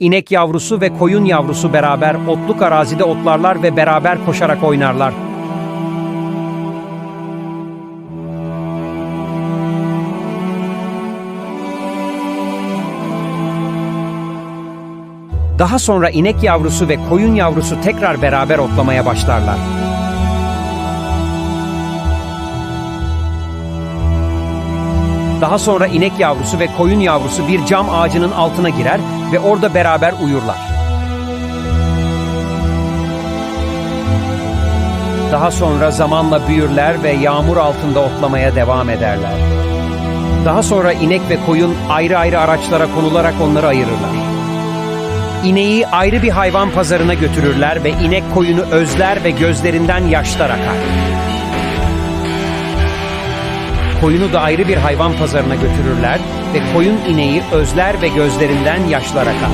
İnek yavrusu ve koyun yavrusu beraber otluk arazide otlarlar ve beraber koşarak oynarlar. Daha sonra inek yavrusu ve koyun yavrusu tekrar beraber otlamaya başlarlar. Daha sonra inek yavrusu ve koyun yavrusu bir cam ağacının altına girer ve orada beraber uyurlar. Daha sonra zamanla büyürler ve yağmur altında otlamaya devam ederler. Daha sonra inek ve koyun ayrı ayrı araçlara konularak onları ayırırlar. İneği ayrı bir hayvan pazarına götürürler ve inek koyunu özler ve gözlerinden yaşlar akar. Koyunu da ayrı bir hayvan pazarına götürürler ve koyun ineği özler ve gözlerinden yaşlar akar.